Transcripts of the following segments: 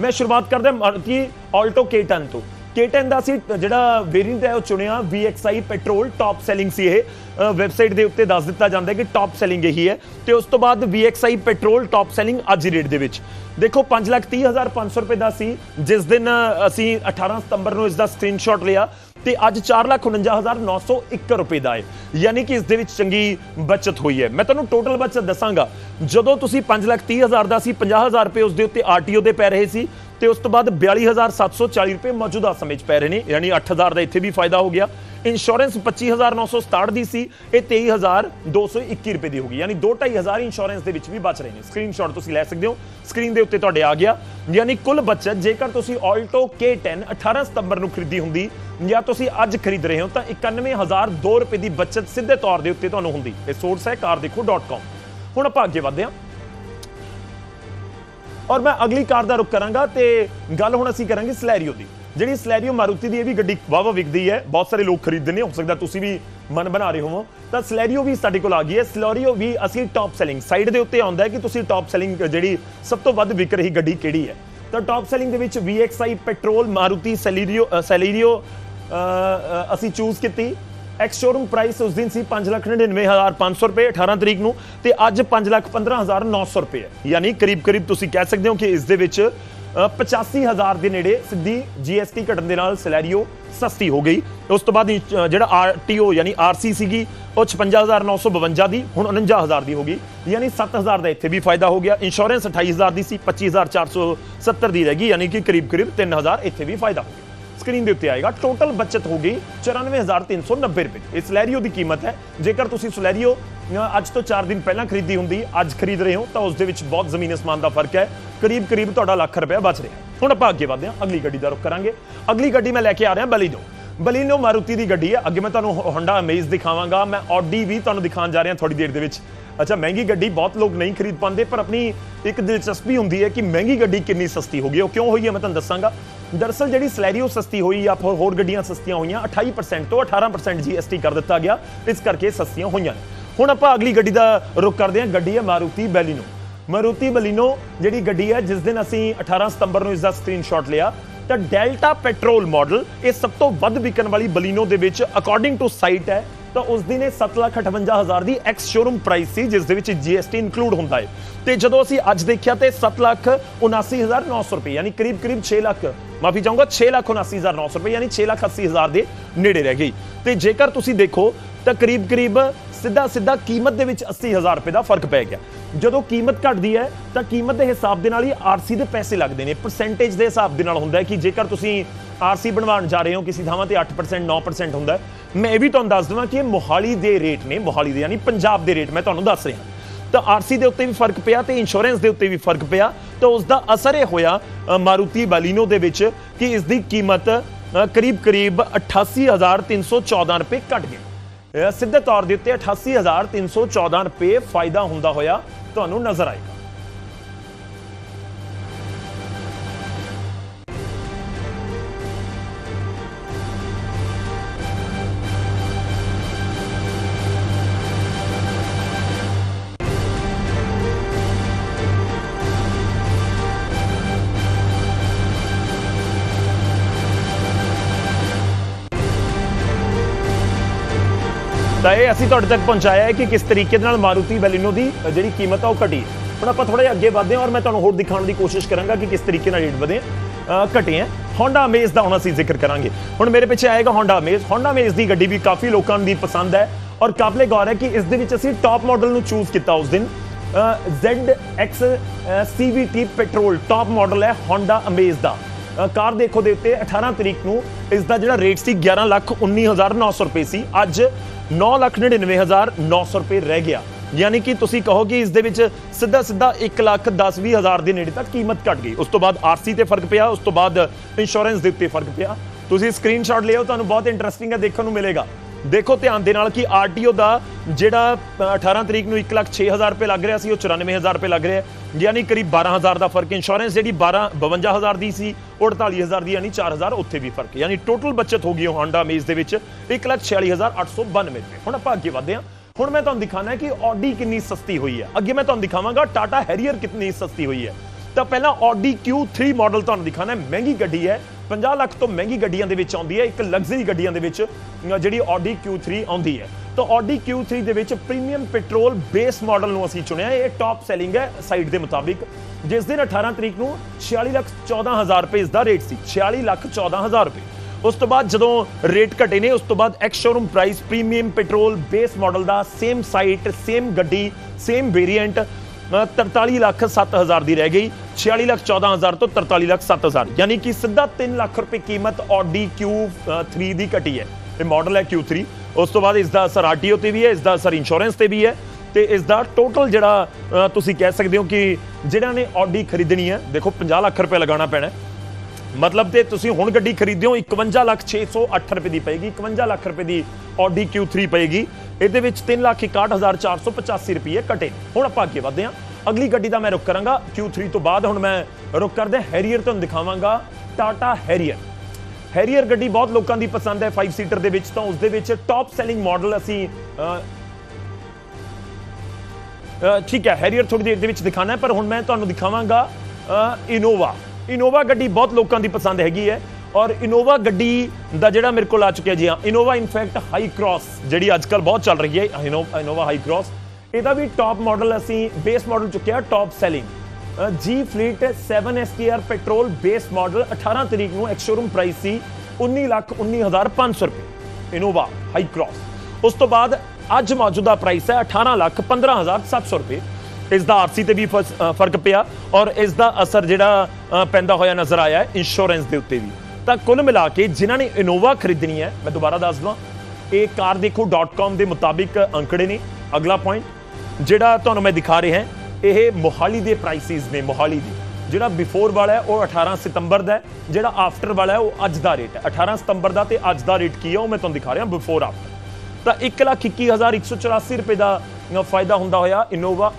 ਮੈਂ ਸ਼ੁਰੂਆਤ ਕਰਦਾ ਮਾਰੂਤੀ ਆਲਟੋ K10 ਤੋਂ। K10 ਦਾ ਸੀ ਜਿਹੜਾ ਵੇਰੀਐਂਟ ਹੈ, ਉਹ ਚੁਣਿਆ VXI ਪੈਟਰੋਲ ਟਾਪ ਸੈਲਿੰਗ ਸੀ ਇਹ। ਵੈਬਸਾਈਟ ਦੇ ਉੱਤੇ ਦੱਸ ਦਿੱਤਾ ਜਾਂਦਾ ਹੈ ਕਿ ਟਾਪ ਸੈਲਿੰਗ ਇਹੀ ਹੈ। ਤੇ ਉਸ ਤੋਂ ਬਾਅਦ VXI ਪੈਟਰੋਲ ਟਾਪ ਸੈਲਿੰਗ ਅੱਜ ਦੀ ਰੇਟ ਦੇ ਵਿੱਚ। ਦੇਖੋ 530500 ਰੁਪਏ ਦਾ ਸੀ, ਜਿਸ ਦਿਨ ਅਸੀਂ 18 ਸਤੰਬਰ ਨੂੰ ਇਸ ਦਾ ਸਕਰੀਨਸ਼ਾਟ ਲਿਆ। ਤੇ ਅੱਜ 449901 ਰੁਪਏ ਦਾ ਹੈ। ਯਾਨੀ ਕਿ ਇਸ ਦੇ ਵਿੱਚ ਚੰਗੀ ਬਚਤ ਹੋਈ ਹੈ। ਮੈਂ ਤੁਹਾਨੂੰ ਟੋਟਲ ਬਚਤ ਦੱਸਾਂਗਾ। ਜਦੋਂ ਤੁਸੀਂ 530000 ਦਾ ਸੀ 50000 ਰੁਪਏ ਉਸ ਦੇ ਉੱਤੇ ਆਰਟੀਓ ਦੇ ਪੈ ਰਹੇ ਸੀ ਤੇ ਉਸ ਤੋਂ ਬਾਅਦ 42740 ਰੁਪਏ ਮੌਜੂਦਾ ਸਮੇਂ 'ਚ ਪੈ ਰਹੇ ਨੇ, ਯਾਨੀ 8000 ਦਾ ਇੱਥੇ ਵੀ ਫਾਇਦਾ ਹੋ ਗਿਆ। ਇੰਸ਼ੋਰੈਂਸ 25967 ਦੀ ਸੀ ਇਹ 23221 ਰੁਪਏ ਦੀ ਹੋ ਗਈ ਯਾਨੀ 2-2500 ਇੰਸ਼ੋਰੈਂਸ ਦੇ ਵਿੱਚ ਵੀ ਬਚ ਰਹੇ ਨੇ ਸਕਰੀਨਸ਼ਾਟ ਤੁਸੀਂ ਲੈ ਸਕਦੇ ਹੋ ਸਕਰੀਨ ਦੇ ਉੱਤੇ ਤੁਹਾਡੇ ਆ ਗਿਆ ਯਾਨੀ ਕੁੱਲ ਬਚਤ ਜੇਕਰ ਤੁਸੀਂ ਆਲਟੋ K10 18 ਸਤੰਬਰ ਨੂੰ ਖਰੀਦੀ ਹੁੰਦੀ ਜਾਂ ਤੁਸੀਂ ਅੱਜ ਖਰੀਦ ਰਹੇ ਹੋ ਤਾਂ 91002 ਰੁਪਏ ਦੀ ਬਚਤ ਸਿੱਧੇ ਤੌਰ ਦੇ ਉੱਤੇ ਤੁਹਾਨੂੰ ਹੁੰਦੀ ਇਹ ਸੋਰਸ ਹੈ cardekho.com ਹੁਣ ਆਪਾਂ ਅੱਗੇ ਵਧਦੇ ਹਾਂ ਔਰ ਮੈਂ ਅਗਲੀ ਕਾਰ ਦਾ ਰੁਕ ਕਰਾਂਗਾ ਤੇ ਗੱਲ ਹੁਣ ਅਸੀਂ ਕਰਾਂਗੇ ਸਲੈਰੀਓ ਦੀ ਜਿਹੜੀ ਸਲੈਰੀਓ ਮਾਰੂਤੀ ਦੀ, ਇਹ ਵੀ ਗੱਡੀ ਵਾਵਾ ਵਿਕਦੀ ਹੈ। ਬਹੁਤ ਸਾਰੇ ਲੋਕ ਖਰੀਦਦੇ ਨੇ, ਹੋ ਸਕਦਾ ਤੁਸੀਂ ਵੀ ਮਨ ਬਣਾ ਰਹੇ ਹੋਵੋ। ਤਾਂ ਸਲੈਰੀਓ ਵੀ ਸਾਡੇ ਕੋਲ ਆ ਗਈ ਹੈ। ਸਲੈਰੀਓ ਵੀ ਅਸੀਂ ਟਾਪ ਸੈਲਿੰਗ ਸਾਈਡ ਦੇ ਉੱਤੇ ਆਉਂਦਾ ਹੈ ਕਿ ਤੁਸੀਂ ਟਾਪ ਸੈਲਿੰਗ ਜਿਹੜੀ ਸਭ ਤੋਂ ਵੱਧ ਵਿਕ ਰਹੀ ਗੱਡੀ ਕਿਹੜੀ ਹੈ। ਤਾਂ ਟਾਪ ਸੈਲਿੰਗ ਦੇ ਵਿੱਚ VXI petrol Maruti Celerio Celerio ਅਸੀਂ ਚੂਜ਼ ਕੀਤੀ। ਐਕਸ ਸ਼ੋਰੂਮ ਪ੍ਰਾਈਸ ਉਸ ਦਿਨ ਸੀ 599500 ਰੁਪਏ 18 ਤਰੀਕ ਨੂੰ। ਤੇ ਅੱਜ 515900 ਰੁਪਏ ਹੈ। ਯਾਨੀ ਕਰੀਬ ਕਰੀਬ ਤੁਸੀਂ ਕਹਿ ਸਕਦੇ ਹੋ ਕਿ ਇਸ ਦੇ ਵਿੱਚ 85000 ਦੇ ਨੇੜੇ ਸਿੱਧੀ GST ਘਟਣ ਦੇ ਨਾਲ ਸਲੈਰੀਓ ਸਸਤੀ ਹੋ ਗਈ। ਉਸ ਤੋਂ ਬਾਅਦ ਅ, ਜਿਹੜਾ RTO ਯਾਨੀ RC ਸੀਗੀ ਉਹ 56952 ਦੀ ਹੁਣ 49000 ਦੀ ਹੋ ਗਈ। ਯਾਨੀ 7000 ਦਾ ਇੱਥੇ ਵੀ ਫਾਇਦਾ ਹੋ ਗਿਆ। ਇੰਸ਼ੋਰੈਂਸ 28000 ਦੀ ਸੀ 25470 ਦੀ ਰਹਿ ਗਈ। ਯਾਨੀ ਕਿ ਕਰੀਬ ਕਰੀਬ 3000 ਇੱਥੇ ਵੀ ਫਾਇਦਾ ਹੋ ਗਿਆ। ਸਕਰੀਨ ਦੇ ਉੱਤੇ ਆਏਗਾ। ਟੋਟਲ ਬਚਤ ਹੋ ਗਈ 94390 ਰੁਪਏ ਇਸ ਸਲੈਰੀਓ ਦੀ ਕੀਮਤ ਹੈ। ਜੇਕਰ ਤੁਸੀਂ ਸਲੈਰੀਓ ਅੱਜ ਤੋਂ 4 ਦਿਨ ਪਹਿਲਾਂ ਖਰੀਦੀ ਹੁੰਦੀ ਅੱਜ ਖਰੀਦ ਰਹੇ ਹੋ ਤਾਂ ਉਸ ਦੇ ਵਿੱਚ ਬਹੁਤ ਜ਼ਮੀਨ ਅਸਮਾਨ ਦਾ ਫ਼ਰਕ ਹੈ। ਕਰੀਬ ਕਰੀਬ ਤੁਹਾਡਾ ਲੱਖ ਰੁਪਏ ਬਚ ਰਿਹਾ। ਹੁਣ ਆਪਾਂ ਅੱਗੇ ਵਧਦੇ ਹਾਂ। ਅਗਲੀ ਗੱਡੀ ਦਾ ਰੁਖ ਕਰਾਂਗੇ। ਅਗਲੀ ਗੱਡੀ ਮੈਂ ਲੈ ਕੇ ਆ ਰਿਹਾ ਬਲੀਨੋ। ਬਲੀਨੋ ਮਾਰੂਤੀ ਦੀ ਗੱਡੀ ਹੈ। ਅੱਗੇ ਮੈਂ ਤੁਹਾਨੂੰ ਹੋਂਡਾ ਅਮੇਜ਼ ਦਿਖਾਵਾਂਗਾ। ਮੈਂ ਆਡੀ ਵੀ ਤੁਹਾਨੂੰ ਦਿਖਾਉਣ ਜਾ ਰਿਹਾ ਥੋੜੀ ਦੇਰ ਦੇ ਵਿੱਚ। ਅੱਛਾ, ਮਹਿੰਗੀ ਗੱਡੀ ਬਹੁਤ ਲੋਕ ਨਹੀਂ ਖਰੀਦ ਪਾਉਂਦੇ, ਪਰ ਆਪਣੀ ਇੱਕ ਦਿਲਚਸਪੀ ਹੁੰਦੀ ਹੈ ਕਿ ਮਹਿੰਗੀ ਗੱਡੀ ਕਿੰਨੀ ਸਸਤੀ ਹੋ ਗਈ ਉਹ ਕਿਉਂ ਹੋਈ ਹੈ ਮੈਂ ਤੁਹਾਨੂੰ ਦੱਸਾਂਗਾ। ਦਰਅਸਲ ਜਿਹੜੀ ਸਲੈਰੀਓ ਸਸਤੀ ਹੋਈ ਜਾਂ ਹੋਰ ਗੱਡੀਆਂ ਸਸਤੀਆਂ ਹੋਈਆਂ 28% ਤੋਂ 18% GST ਕਰ ਦਿੱਤਾ ਗਿਆ। ਇਸ ਕਰਕੇ ਸਸਤੀਆਂ ਹੋਈਆਂ ਨੇ। ਹੁਣ ਆਪਾਂ ਅਗਲੀ ਗੱਡੀ ਦਾ ਰੁਖ ਕਰਦੇ ਹਾਂ। ਗੱਡੀ ਹੈ ਮਾਰੂਤੀ ਬੈਲੀਨੋ। ਮਾਰੂਤੀ ਬੈਲੀਨੋ, ਜਿਹੜੀ ਗੱਡੀ ਹੈ, ਜਿਸ ਦਿਨ ਅਸੀਂ 18 ਸਤੰਬਰ ਨੂੰ ਇਸ ਦਾ ਸਕਰੀਨਸ਼ਾਟ ਲਿਆ, ਤਾਂ ਡੈਲਟਾ ਪੈਟਰੋਲ ਮਾਡਲ, ਇਹ ਸਭ ਤੋਂ ਵੱਧ ਵਿਕਣ ਵਾਲੀ ਬਲੀਨੋ ਦੇ ਵਿੱਚ ਅਕੋਰਡਿੰਗ ਟੂ ਸਾਈਟ ਹੈ, ਤਾਂ ਉਸ ਦਿਨ ਇਹ 758000 ਦੀ ਐਕਸ ਸ਼ੋਰੂਮ ਪ੍ਰਾਈਸ ਸੀ, ਜਿਸ ਦੇ ਵਿੱਚ GST ਇਨਕਲੂਡ ਹੁੰਦਾ ਹੈ। ਤੇ ਜਦੋਂ ਅਸੀਂ ਅੱਜ ਦੇਖਿਆ, ਤੇ 779900 ਰੁਪਏ, ਯਾਨੀ ਕਰੀਬ ਕਰੀਬ 6 ਲੱਖ, ਮਾਫੀ ਚਾਹੂੰਗਾ 679900 ਰੁਪਏ, ਯਾਨੀ 680000 ਦੇ ਨੇੜੇ ਰਹਿ ਗਈ। ਤੇ ਜੇਕਰ ਤੁਸੀਂ ਦੇਖੋ ਤਾਂ ਕਰੀਬ ਕਰੀਬ ਸਿੱਧਾ ਸਿੱਧਾ ਕੀਮਤ ਦੇ ਵਿੱਚ 80000 ਰੁਪਏ ਦਾ ਫ਼ਰਕ ਪੈ ਗਿਆ। ਜਦੋਂ ਕੀਮਤ ਘਟਦੀ ਹੈ ਤਾਂ ਕੀਮਤ ਦੇ ਹਿਸਾਬ ਦੇ ਨਾਲ ਹੀ ਆਰਸੀ ਦੇ ਪੈਸੇ ਲੱਗਦੇ ਨੇ। ਪਰਸੈਂਟੇਜ ਦੇ ਹਿਸਾਬ ਦੇ ਨਾਲ ਹੁੰਦਾ ਹੈ ਕਿ ਜੇਕਰ ਤੁਸੀਂ ਆਰਸੀ ਬਣਵਾਉਣ ਜਾ ਰਹੇ ਹੋ ਕਿਸੇ ਥਾਵਾਂ ਤੇ 8% 9% ਹੁੰਦਾ ਮੈਂ ਇਹ ਵੀ ਤੁਹਾਨੂੰ ਦੱਸ ਦਵਾਂ ਕਿ ਇਹ ਮੋਹਾਲੀ ਦੇ ਰੇਟ ਨੇ ਮੋਹਾਲੀ ਦੇ ਯਾਨੀ ਪੰਜਾਬ ਦੇ ਰੇਟ ਮੈਂ ਤੁਹਾਨੂੰ ਦੱਸ ਰਿਹਾ। ਤਾਂ ਆਰਸੀ ਦੇ ਉੱਤੇ ਵੀ ਫ਼ਰਕ ਪਿਆ ਤੇ ਇੰਸ਼ੋਰੈਂਸ ਦੇ ਉੱਤੇ ਵੀ ਫ਼ਰਕ ਪਿਆ। ਤਾਂ ਉਸ ਦਾ ਅਸਰ ਇਹ ਹੋਇਆ ਮਾਰੂਤੀ ਬਾਲੀਨੋ ਦੇ ਵਿੱਚ ਕਿ ਇਸ ਦੀ ਕੀਮਤ ਅ, ਕਰੀਬ ਕਰੀਬ 88314 ਰੁਪਏ ਘਟ ਗਈ। ਸਿੱਧੇ ਤੌਰ ਦੇ ਉੱਤੇ 88314 ਰੁਪਏ ਫਾਇਦਾ ਹੁੰਦਾ ਹੋਇਆ ਤੁਹਾਨੂੰ ਨਜ਼ਰ ਆਏਗਾ। ਤਾਂ ਇਹ ਅਸੀਂ ਤੁਹਾਡੇ ਤੱਕ ਪਹੁੰਚਾਇਆ ਹੈ ਕਿ ਕਿਸ ਤਰੀਕੇ ਦੇ ਨਾਲ ਮਾਰੂਤੀ ਬੈਲੀਨੋ ਦੀ ਜਿਹੜੀ ਕੀਮਤ ਆ ਉਹ ਘਟੀ। ਹੁਣ ਆਪਾਂ ਥੋੜਾ ਜਿਹਾ ਅੱਗੇ ਵਧਦੇ ਹਾਂ ਔਰ ਮੈਂ ਤੁਹਾਨੂੰ ਹੋਰ ਦਿਖਾਉਣ ਦੀ ਕੋਸ਼ਿਸ਼ ਕਰਾਂਗਾ ਕਿ ਕਿਸ ਤਰੀਕੇ ਨਾਲ ਰੇਟ ਵਧੇ ਅ, ਘਟੇ ਹੈ। Honda Amaze ਦਾ ਹੁਣ ਅਸੀਂ ਜ਼ਿਕਰ ਕਰਾਂਗੇ। ਹੁਣ ਮੇਰੇ ਪਿੱਛੇ ਆਏਗਾ Honda Amaze Honda Amaze ਦੀ ਗੱਡੀ ਵੀ ਕਾਫੀ ਲੋਕਾਂ ਦੀ ਪਸੰਦ ਹੈ ਔਰ ਕਾਬਲੇ ਗੌਰ ਹੈ ਕਿ ਇਸ ਦੇ ਵਿੱਚ ਅਸੀਂ ਟਾਪ ਮਾਡਲ ਨੂੰ ਚੂਜ਼ ਕੀਤਾ ਉਸ ਦਿਨ। ਅ, ZX ਅ, CVT ਪੈਟਰੋਲ ਟਾਪ ਮਾਡਲ ਹੈ Honda Amaze ਦਾ। ਕਾਰ ਦੇਖੋ ਦੇ ਉੱਤੇ 18 ਤਰੀਕ ਨੂੰ ਇਸ ਦਾ ਜਿਹੜਾ ਰੇਟ ਸੀ 11 ਲੱਖ 19900 ਰੁਪਏ ਸੀ। ਅੱਜ 9 ਲੱਖ 99900 ਰੁਪਏ ਰਹਿ ਗਿਆ। ਯਾਨੀ ਕਿ ਤੁਸੀਂ ਕਹੋ ਕਿ ਇਸ ਦੇ ਵਿੱਚ ਸਿੱਧਾ ਸਿੱਧਾ 1 ਲੱਖ 10 ਵੀਹ ਹਜ਼ਾਰ ਦੇ ਨੇੜੇ ਤੱਕ ਕੀਮਤ ਘਟ ਗਈ। ਉਸ ਤੋਂ ਬਾਅਦ ਆਰਸੀ ਤੇ ਫ਼ਰਕ ਪਿਆ, ਉਸ ਤੋਂ ਬਾਅਦ ਇੰਸ਼ੋਰੈਂਸ ਦੇ ਉੱਤੇ ਫ਼ਰਕ ਪਿਆ। ਤੁਸੀਂ ਸਕਰੀਨਸ਼ਾਟ ਲਿਓ ਤੁਹਾਨੂੰ ਬਹੁਤ ਇੰਟਰਸਟਿੰਗ ਹੈ, ਦੇਖਣ ਨੂੰ ਮਿਲੇਗਾ। ਦੇਖੋ ਧਿਆਨ ਦੇ ਨਾਲ ਕਿ ਆਰਟੀਓ ਦਾ ਜਿਹੜਾ ਅ, 18 ਤਰੀਕ ਨੂੰ 1 ਲੱਖ 6000 ਰੁਪਏ ਲੱਗ ਰਿਹਾ ਸੀ ਉਹ 94000 ਰੁਪਏ ਲੱਗ ਰਿਹਾ ਯਾਨੀ ਕਰੀਬ 12000 ਦਾ ਫ਼ਰਕ ਇੰਸ਼ੋਰੈਂਸ ਜਿਹੜੀ 12 52000 ਦੀ ਸੀ ਉਹ 48000 ਦੀ ਯਾਨੀ 4000 ਉੱਥੇ ਵੀ ਫ਼ਰਕ ਯਾਨੀ ਟੋਟਲ ਬਚਤ ਹੋ ਗਈ ਉਹ ਹਾਂਡਾ ਅਮੇਜ਼ ਦੇ ਵਿੱਚ 146892 ਰੁਪਏ। ਹੁਣ ਆਪਾਂ ਅੱਗੇ ਵਧਦੇ ਹਾਂ। ਹੁਣ ਮੈਂ ਤੁਹਾਨੂੰ ਦਿਖਾਣਾ ਹੈ ਕਿ ਆਡੀ ਕਿੰਨੀ ਸਸਤੀ ਹੋਈ ਹੈ। ਅੱਗੇ ਮੈਂ ਤੁਹਾਨੂੰ ਦਿਖਾਵਾਂਗਾ ਟਾਟਾ ਹੈਰੀਅਰ ਕਿੰਨੀ ਸਸਤੀ ਹੋਈ ਹੈ। ਤਾਂ ਪਹਿਲਾਂ Audi Q3 ਮਾਡਲ ਤੁਹਾਨੂੰ ਦਿਖਾਣਾ ਹੈ। ਮਹਿੰਗੀ ਗੱਡੀ ਹੈ। 50 ਲੱਖ ਤੋਂ ਮਹਿੰਗੀ ਗੱਡੀਆਂ ਦੇ ਵਿੱਚ ਆਉਂਦੀ ਹੈ। ਇੱਕ ਲਗਜ਼ਰੀ ਗੱਡੀਆਂ ਦੇ ਵਿੱਚ, ਅਹ, ਜਿਹੜੀ Audi Q3 ਆਉਂਦੀ ਹੈ। ਤਾਂ Audi Q3 ਦੇ ਵਿੱਚ ਪ੍ਰੀਮੀਅਮ ਪੈਟਰੋਲ ਬੇਸ ਮਾਡਲ ਨੂੰ ਅਸੀਂ ਚੁਣਿਆ ਇਹ ਟਾਪ ਸੈਲਿੰਗ ਹੈ ਸਾਈਟ ਦੇ ਮੁਤਾਬਿਕ। ਜਿਸ ਦਿਨ 18 ਤਰੀਕ ਨੂੰ 46 ਲੱਖ 14000 ਰੁਪਏ ਇਸ ਦਾ ਰੇਟ ਸੀ। 46 ਲੱਖ 14000 ਰੁਪਏ। ਉਸ ਤੋਂ ਬਾਅਦ ਜਦੋਂ ਰੇਟ ਘਟੇ ਨੇ, ਉਸ ਤੋਂ ਬਾਅਦ ex showroom price premium petrol base model ਦਾ ਸੇਮ ਸਾਈਟ ਸੇਮ ਗੱਡੀ ਸੇਮ ਵੇਰੀਐਂਟ 43 ਲੱਖ 7000 ਦੀ ਰਹਿ ਗਈ। 46 ਲੱਖ 14000 ਤੋਂ 43 ਲੱਖ 7000 ਯਾਨੀ ਕਿ ਸਿੱਧਾ 3 ਲੱਖ ਰੁਪਏ ਕੀਮਤ Audi Q3 ਦੀ ਘਟੀ ਹੈ। ਇਹ ਮਾਡਲ ਹੈ Q3 ਉਸ ਤੋਂ ਬਾਅਦ ਇਸ ਦਾ ਅਸਰ ਆਰਟੀਓ ਤੇ ਵੀ ਹੈ ਇਸ ਦਾ ਅਸਰ ਇੰਸ਼ੋਰੈਂਸ ਤੇ ਵੀ ਹੈ ਤੇ ਇਸ ਦਾ ਟੋਟਲ ਜਿਹੜਾ ਤੁਸੀਂ ਕਹਿ ਸਕਦੇ ਹੋ ਕਿ ਜਿਹੜਾ ਨੇ Audi ਖਰੀਦਣੀ ਹੈ, ਦੇਖੋ 50 ਲੱਖ ਰੁਪਏ ਲਗਾਉਣਾ ਪੈਣਾ ਮਤਲਬ ਤੇ ਤੁਸੀਂ ਹੁਣ ਗੱਡੀ ਖਰੀਦਿਓ 51 ਲੱਖ 608 ਰੁਪਏ ਦੀ ਪਏਗੀ 51 ਲੱਖ ਰੁਪਏ ਦੀ Audi Q3 ਪਏਗੀ। ਇਹਦੇ ਵਿੱਚ 3 ਲੱਖ 61485 ਰੁਪਏ ਘਟੇ ਹੁਣ ਆਪਾਂ ਅੱਗੇ ਵਧਦੇ ਹਾਂ। ਅਗਲੀ ਗੱਡੀ ਦਾ ਮੈਂ ਰੁਕ ਕਰਾਂਗਾ। Q3 ਤੋਂ ਬਾਅਦ ਹੁਣ ਮੈਂ ਰੁਕ ਕਰਦਾ ਹੈਰੀਅਰ ਤੁਹਾਨੂੰ ਦਿਖਾਵਾਂਗਾ। ਟਾਟਾ ਹੈਰੀਅਰ ਹੈਰੀਅਰ ਗੱਡੀ ਬਹੁਤ ਲੋਕਾਂ ਦੀ ਪਸੰਦ ਹੈ। 5 ਸੀਟਰ ਦੇ ਵਿੱਚ ਤਾਂ ਉਸ ਦੇ ਵਿੱਚ ਟਾਪ ਸੈਲਿੰਗ ਮਾਡਲ ਅਸੀਂ ਠੀਕ ਹੈ। ਹੈਰੀਅਰ ਥੋੜੀ ਦੇਰ ਦੇ ਵਿੱਚ ਦਿਖਾਣਾ ਹੈ, ਪਰ ਹੁਣ ਮੈਂ ਤੁਹਾਨੂੰ ਦਿਖਾਵਾਂਗਾ ਇਨੋਵਾ ਇਨੋਵਾ ਗੱਡੀ ਬਹੁਤ ਲੋਕਾਂ ਦੀ ਪਸੰਦ ਹੈਗੀ ਹੈ। ਔਰ ਇਨੋਵਾ ਗੱਡੀ ਦਾ ਜਿਹੜਾ ਮੇਰੇ ਕੋਲ ਆ ਚੁੱਕਿਆ ਜੀ, ਹਾਂ ਇਨੋਵਾ ਇਨਫੈਕਟ ਹਾਈ ਕ੍ਰਾਸ ਜਿਹੜੀ ਅੱਜ ਕੱਲ ਬਹੁਤ ਚੱਲ ਰਹੀ ਹੈ ਇਨੋਵਾ ਹਾਈ ਕ੍ਰਾਸ ਇਹਦਾ ਵੀ ਟਾਪ ਮਾਡਲ ਅਸੀਂ ਬੇਸ ਮਾਡਲ ਚੁੱਕਿਆ top selling G fleet 7 STR petrol base model 18 ਤਰੀਕ ਨੂੰ ਐਕਸ ਸ਼ੋਰੂਮ ਪ੍ਰਾਈਸ ਸੀ 19 ਲੱਖ 19500 ਰੁਪਏ। ਇਨੋਵਾ ਹਾਈ ਕ੍ਰਾਸ ਉਸ ਤੋਂ ਬਾਅਦ ਅੱਜ ਮੌਜੂਦਾ ਪ੍ਰਾਈਸ ਹੈ 18 ਲੱਖ 15700 ਰੁਪਏ। ਇਸ ਦਾ ਆਰਸੀ ਤੇ ਵੀ ਫਸ- ਫ਼ਰਕ ਪਿਆ ਔਰ ਇਸ ਦਾ ਅਸਰ ਜਿਹੜਾ ਪੈਂਦਾ ਹੋਇਆ ਨਜ਼ਰ ਆਇਆ ਹੈ ਇੰਸ਼ੋਰੈਂਸ ਦੇ ਉੱਤੇ ਵੀ। ਤਾਂ ਕੁੱਲ ਮਿਲਾ ਕੇ ਜਿਨ੍ਹਾਂ ਨੇ ਇਨੋਵਾ ਖਰੀਦਣੀ ਹੈ, ਮੈਂ ਦੁਬਾਰਾ ਦੱਸ ਦਵਾਂ, ਇਹ cardekho.com ਦੇ ਮੁਤਾਬਿਕ ਅੰਕੜੇ ਨੇ। ਅਗਲਾ ਪੁਆਇੰਟ ਜਿਹੜਾ ਤੁਹਾਨੂੰ ਮੈਂ ਦਿਖਾ ਰਿਹਾ ਇਹ ਮੋਹਾਲੀ ਦੇ ਪ੍ਰਾਈਸਿਸ ਨੇ, ਮੋਹਾਲੀ ਦੇ। ਜਿਹੜਾ ਬਿਫੋਰ ਵਾਲਾ ਹੈ, ਉਹ 18 ਸਤੰਬਰ ਦਾ ਜਿਹੜਾ ਆਫਟਰ ਵਾਲਾ ਹੈ, ਉਹ ਅੱਜ ਦਾ ਰੇਟ ਹੈ। 18 ਸਤੰਬਰ ਦਾ ਤੇ ਅੱਜ ਦਾ ਰੇਟ ਕੀ ਹੈ, ਉਹ ਮੈਂ ਤੁਹਾਨੂੰ ਦਿਖਾ ਰਿਹਾ ਬਿਫੋਰ ਆਫਟਰ ਤਾਂ 121184 ਰੁਪਏ ਦਾ ਫਾਇਦਾ ਹੁੰਦਾ ਹੋਇਆ ਇਨੋਵਾ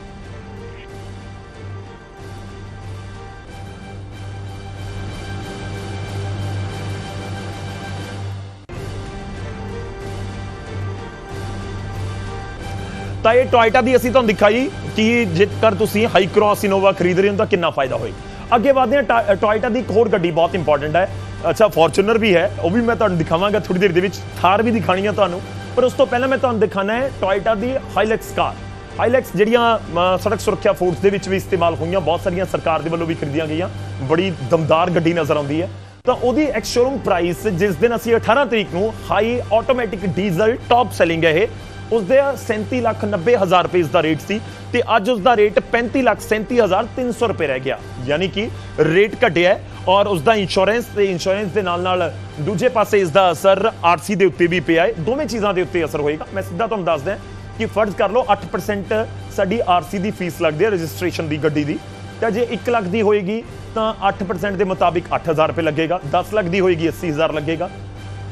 ਤਾਂ ਇਹ ਟੋਇਟਾ ਦੀ ਅਸੀਂ ਤੁਹਾਨੂੰ ਦਿਖਾਈ ਕਿ ਜੇਕਰ ਤੁਸੀਂ ਹਾਈ ਕ੍ਰਾਸ ਇਨੋਵਾ ਖਰੀਦ ਰਹੇ ਹੋ ਤਾਂ ਕਿੰਨਾ ਫਾਇਦਾ ਹੋਏਗਾ। ਅੱਗੇ ਵਧਦੇ ਹਾਂ ਟੋਇਟਾ ਦੀ ਇੱਕ ਹੋਰ ਗੱਡੀ ਬਹੁਤ ਇੰਪੋਰਟੈਂਟ ਹੈ। ਅੱਛਾ ਫੋਰਚੂਨਰ ਵੀ ਹੈ, ਉਹ ਵੀ ਮੈਂ ਤੁਹਾਨੂੰ ਦਿਖਾਵਾਂਗਾ ਥੋੜੀ ਦੇਰ ਦੇ ਵਿੱਚ। ਥਾਰ ਵੀ ਦਿਖਾਣੀ ਹੈ ਤੁਹਾਨੂੰ। ਪਰ ਉਸ ਤੋਂ ਪਹਿਲਾਂ ਮੈਂ ਤੁਹਾਨੂੰ ਦਿਖਾਣਾ ਹੈ ਟੋਇਟਾ ਦੀ ਹਾਈਲੈਕਸ ਕਾਰ। ਹਾਈਲੈਕਸ ਜਿਹੜੀਆਂ ਸੜਕ ਸੁਰੱਖਿਆ ਫੋਰਸ ਦੇ ਵਿੱਚ ਵੀ ਇਸਤੇਮਾਲ ਹੋਈਆਂ, ਬਹੁਤ ਸਾਰੀਆਂ ਸਰਕਾਰ ਦੇ ਵੱਲੋਂ ਵੀ ਖਰੀਦੀਆਂ ਗਈਆਂ। ਬੜੀ ਦਮਦਾਰ ਗੱਡੀ ਨਜ਼ਰ ਆਉਂਦੀ ਹੈ। ਤਾਂ ਉਹਦੀ ਐਕਸ ਸ਼ੋਰੂਮ ਪ੍ਰਾਈਸ ਜਿਸ ਦਿਨ ਅਸੀਂ 18 ਤਰੀਕ ਨੂੰ high automatic diesel top selling ਹੈ ਇਹ। ਉਸ ਦੇ 37 ਲੱਖ 90 ਹਜ਼ਾਰ ਰੁਪਏ ਇਸ ਦਾ ਰੇਟ ਸੀ ਤੇ ਅੱਜ ਉਸ ਦਾ ਰੇਟ 35 ਲੱਖ 37 ਹਜ਼ਾਰ 300 ਰੁਪਏ ਰਹਿ ਗਿਆ। ਯਾਨੀ ਕਿ ਰੇਟ ਘਟਿਆ ਔਰ ਉਸ ਦਾ ਇੰਸ਼ੋਰੈਂਸ ਤੇ ਇੰਸ਼ੋਰੈਂਸ ਦੇ ਨਾਲ ਨਾਲ ਦੂਜੇ ਪਾਸੇ ਇਸ ਦਾ ਅਸਰ ਆਰਸੀ ਦੇ ਉੱਤੇ ਵੀ ਪਿਆ ਹੈ। ਦੋਵੇਂ ਚੀਜ਼ਾਂ ਦੇ ਉੱਤੇ ਅਸਰ ਹੋਏਗਾ। ਮੈਂ ਸਿੱਧਾ ਤੁਹਾਨੂੰ ਦੱਸ ਦਿਆਂ ਕਿ ਫਰਜ਼ ਕਰ ਲਓ 8% ਸਾਡੀ ਆਰਸੀ ਦੀ ਫੀਸ ਲੱਗਦੀ ਹੈ ਰਜਿਸਟ੍ਰੇਸ਼ਨ ਦੀ, ਗੱਡੀ ਦੀ। ਤਾਂ ਜੇ 1 ਲੱਖ ਦੀ ਹੋਏਗੀ ਤਾਂ 8% ਦੇ ਮੁਤਾਬਿਕ 8000 ਰੁਪਏ ਲੱਗੇਗਾ। 10 ਲੱਖ ਦੀ ਹੋਏਗੀ 80000 ਲੱਗੇਗਾ।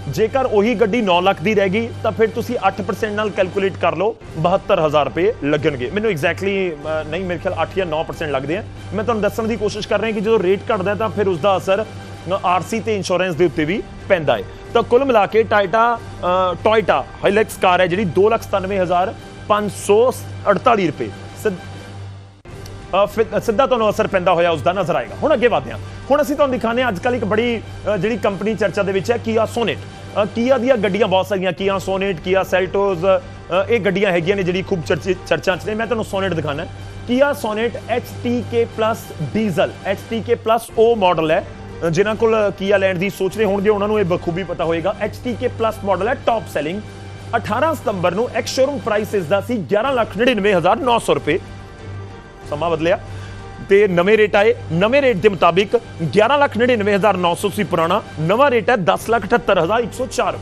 ਜੇਕਰ ਉਹੀ ਗੱਡੀ 9 ਲੱਖ ਦੀ ਰਹਿ ਗਈ ਤਾਂ ਫਿਰ ਤੁਸੀਂ 8% ਨਾਲ ਕੈਲਕੂਲੇਟ ਕਰ ਲਓ 72000 ਰੁਪਏ ਲੱਗਣਗੇ। ਮੈਨੂੰ ਐਗਜ਼ੈਕਟਲੀ ਨਹੀਂ ਮੇਰੇ ਖਿਆਲ 8 ਜਾਂ 9% ਲੱਗਦੇ ਆ। ਮੈਂ ਤੁਹਾਨੂੰ ਦੱਸਣ ਦੀ ਕੋਸ਼ਿਸ਼ ਕਰ ਰਿਹਾ ਕਿ ਜਦੋਂ ਰੇਟ ਘਟਦਾ ਤਾਂ ਫਿਰ ਉਸ ਦਾ ਅਸਰ ਆਰਸੀ ਤੇ ਇੰਸ਼ੋਰੈਂਸ ਦੇ ਉੱਤੇ ਵੀ ਪੈਂਦਾ ਹੈ। ਤਾਂ ਕੁੱਲ ਮਿਲਾ ਕੇ ਟਾਇਟਾ ਟੋਇਟਾ ਹਾਈਲੈਕਸ ਕਾਰ ਹੈ ਜਿਹੜੀ 297548 ਰੁਪਏ। ਸਿੱਧ- ਅ, ਸਿੱਧਾ ਤੁਹਾਨੂੰ ਅਸਰ ਪੈਂਦਾ ਹੋਇਆ ਉਸ ਦਾ ਨਜ਼ਰ ਆਏਗਾ। ਹੁਣ ਅੱਗੇ ਵਧਦੇ ਹਾਂ। ਹੁਣ ਅਸੀਂ ਤੁਹਾਨੂੰ ਦਿਖਾਉਂਦੇ ਹਾਂ ਅੱਜ ਕੱਲ ਇੱਕ ਬੜੀ ਜਿਹੜੀ ਕੰਪਨੀ ਚਰਚਾ ਦੇ ਵਿੱਚ ਹੈ ਕੀਆ ਸੋਨੇਟ ਕੀਆ ਦੀਆਂ ਗੱਡੀਆਂ ਬਹੁਤ ਸਾਰੀਆਂ ਕੀਆ ਸੋਨੇਟ ਕੀਆ ਸੈਲਟੋਸ ਇਹ ਗੱਡੀਆਂ ਹੈਗੀਆਂ ਨੇ ਜਿਹੜੀ ਖੂਬ ਚਰਚੇ ਚਰਚਾ 'ਚ ਨੇ। ਮੈਂ ਤੁਹਾਨੂੰ ਸੋਨੇਟ ਦਿਖਾਣਾ। Kia Sonet HTK plus diesel HTK plus ਉਹ ਮਾਡਲ ਹੈ। ਅ, ਜਿਨ੍ਹਾਂ ਕੋਲ ਕੀਆ ਲੈਂਡ ਦੀ ਸੋਚ ਰਹੇ ਹੋਣਗੇ ਉਹਨਾਂ ਨੂੰ ਇਹ ਬਖੂਬੀ ਪਤਾ ਹੋਏਗਾ। HTK ਪਲੱਸ ਮਾਡਲ ਹੈ ਟਾਪ ਸੈਲਿੰਗ 18 ਸਤੰਬਰ ਨੂੰ ਐਕਸ ਸ਼ੋਰੂਮ ਪ੍ਰਾਈਸ ਇਸ ਦਾ ਸੀ 1199900 ਰੁਪਏ। ਸਮਾਂ ਬਦਲਿਆ। ਤੇ ਨਵੇਂ ਰੇਟ ਆਏ। ਨਵੇਂ ਰੇਟ ਦੇ ਮੁਤਾਬਿਕ 1199900 ਸੀ ਪੁਰਾਣਾ। ਨਵਾਂ ਰੇਟ ਹੈ 1078104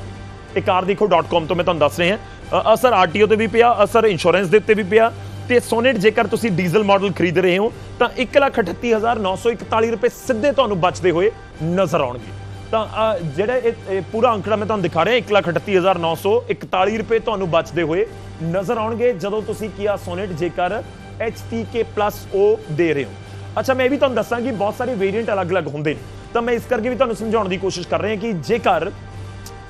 ਇਹ ਕਾਰ cardekho.com ਤੋਂ ਮੈਂ ਤੁਹਾਨੂੰ ਦੱਸ ਰਿਹਾ ਹਾਂ। ਅਸਰ ਆਰਟੀਓ ਤੇ ਵੀ ਪਿਆ, ਅਸਰ ਇੰਸ਼ੋਰੈਂਸ ਦੇ ਉੱਤੇ ਵੀ ਪਿਆ। ਤੇ ਸੋਨੇਟ ਜੇਕਰ ਤੁਸੀਂ ਡੀਜ਼ਲ ਮਾਡਲ ਖਰੀਦ ਰਹੇ ਹੋ, ਤਾਂ 138941 ਰੁਪਏ ਸਿੱਧੇ ਤੁਹਾਨੂੰ ਬਚਦੇ ਹੋਏ ਨਜ਼ਰ ਆਉਣਗੇ। ਤਾਂ ਜਿਹੜਾ ਇਹ ਪੂਰਾ ਅੰਕੜਾ ਮੈਂ ਤੁਹਾਨੂੰ ਦਿਖਾ ਰਿਹਾ 138941 ਰੁਪਏ ਤੁਹਾਨੂੰ ਬਚਦੇ ਹੋਏ ਨਜ਼ਰ ਆਉਣਗੇ। ਜਦੋਂ ਤੁਸੀਂ ਕੀਆ ਸੋਨੇਟ ਜੇਕਰ HTK ਪਲੱਸ ਉਹ ਦੇ ਰਹੇ ਹੋ। ਅੱਛਾ, ਮੈਂ ਇਹ ਵੀ ਤੁਹਾਨੂੰ ਦੱਸਾਂ ਕਿ ਬਹੁਤ ਸਾਰੇ ਵੇਰੀਐਂਟ ਅਲੱਗ-ਅਲੱਗ ਹੁੰਦੇ ਨੇ। ਤਾਂ ਮੈਂ ਇਸ ਕਰਕੇ ਵੀ ਤੁਹਾਨੂੰ ਸਮਝਾਉਣ ਦੀ ਕੋਸ਼ਿਸ਼ ਕਰ ਰਿਹਾ ਕਿ ਜੇਕਰ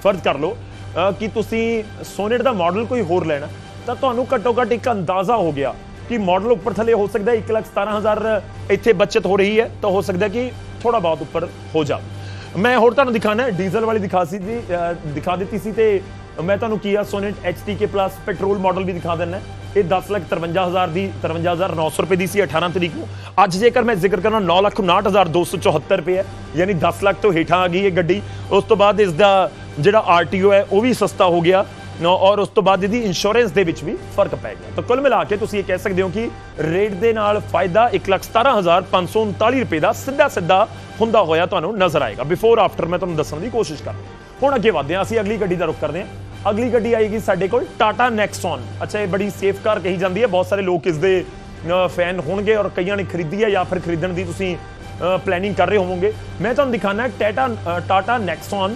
ਫਰਜ਼ ਕਰ ਲਓ ਕਿ ਤੁਸੀਂ ਸੋਨੇਟ ਦਾ ਮਾਡਲ ਕੋਈ ਹੋਰ ਲੈਣਾ, ਤਾਂ ਤੁਹਾਨੂੰ ਘੱਟੋ ਘੱਟ ਇੱਕ ਅੰਦਾਜ਼ਾ ਹੋ ਗਿਆ ਕਿ ਮਾਡਲ ਉੱਪਰ ਥੱਲੇ ਹੋ ਸਕਦਾ 117000 ਇੱਥੇ ਬਚਤ ਹੋ ਰਹੀ ਹੈ, ਤਾਂ ਹੋ ਸਕਦਾ ਕਿ ਥੋੜਾ ਬਹੁਤ ਉੱਪਰ ਹੋ ਜਾ ਮੈਂ ਹੋਰ ਤੁਹਾਨੂੰ ਦਿਖਾਣਾ, ਡੀਜ਼ਲ ਵਾਲੀ ਦਿਖਾ ਸੀ ਜੀ ਦਿਖਾ ਦਿੱਤੀ ਸੀ ਤੇ ਮੈਂ ਤੁਹਾਨੂੰ Kia Sonet HTK plus petrol model ਵੀ ਦਿਖਾ ਦਿੰਨਾ ਇਹ 1053000 ਦੀ 53900 ਰੁਪਏ ਦੀ ਸੀ 18 ਤਰੀਕ ਨੂੰ। ਅੱਜ ਜੇਕਰ ਮੈਂ ਜ਼ਿਕਰ ਕਰਾਂ 959274 ਰੁਪਏ ਹੈ। ਯਾਨੀ 10 ਲੱਖ ਤੋਂ ਹੇਠਾਂ ਆ ਗਈ ਇਹ ਗੱਡੀ। ਉਸ ਤੋਂ ਬਾਅਦ ਇਸ ਦਾ ਜਿਹੜਾ RTO ਹੈ, ਉਹ ਵੀ ਸਸਤਾ ਹੋ ਗਿਆ। ਔਰ ਉਸ ਤੋਂ ਬਾਅਦ ਇਹਦੀ ਇੰਸ਼ੋਰੈਂਸ ਦੇ ਵਿੱਚ ਵੀ ਫ਼ਰਕ ਪੈ ਗਿਆ। ਤਾਂ ਕੁੱਲ ਮਿਲਾ ਕੇ ਤੁਸੀਂ ਇਹ ਕਹਿ ਸਕਦੇ ਹੋ ਕਿ ਰੇਟ ਦੇ ਨਾਲ ਫਾਇਦਾ 117539 ਰੁਪਏ ਦਾ ਸਿੱਧਾ ਸਿੱਧਾ ਹੁੰਦਾ ਹੋਇਆ ਤੁਹਾਨੂੰ ਨਜ਼ਰ ਆਏਗਾ। ਬਿਫੋਰ ਆਫਟਰ ਮੈਂ ਤੁਹਾਨੂੰ ਦੱਸਣ ਦੀ ਕੋਸ਼ਿਸ਼ ਕਰ ਹੁਣ ਅੱਗੇ ਵਧਦੇ ਹਾਂ। ਅਸੀਂ ਅਗਲੀ ਗੱਡੀ ਦਾ ਰੁਖ ਕਰਦੇ ਹਾਂ। ਅਗਲੀ ਗੱਡੀ ਆਏਗੀ ਸਾਡੇ ਕੋਲ ਟਾਟਾ ਨੈਕਸਨ ਅੱਛਾ ਇਹ ਬੜੀ ਸੇਫ ਕਾਰ ਕਹੀ ਜਾਂਦੀ ਹੈ। ਬਹੁਤ ਸਾਰੇ ਲੋਕ ਇਸ ਦੇ ਫੈਨ ਹੋਣਗੇ ਔਰ ਕਈਆਂ ਨੇ ਖਰੀਦੀ ਹੈ ਜਾਂ ਫਿਰ ਖਰੀਦਣ ਦੀ ਤੁਸੀਂ ਪਲੈਨਿੰਗ ਕਰ ਰਹੇ ਹੋਵੋਗੇ। ਮੈਂ ਤੁਹਾਨੂੰ ਦਿਖਾਣਾ Tata Tata Nexon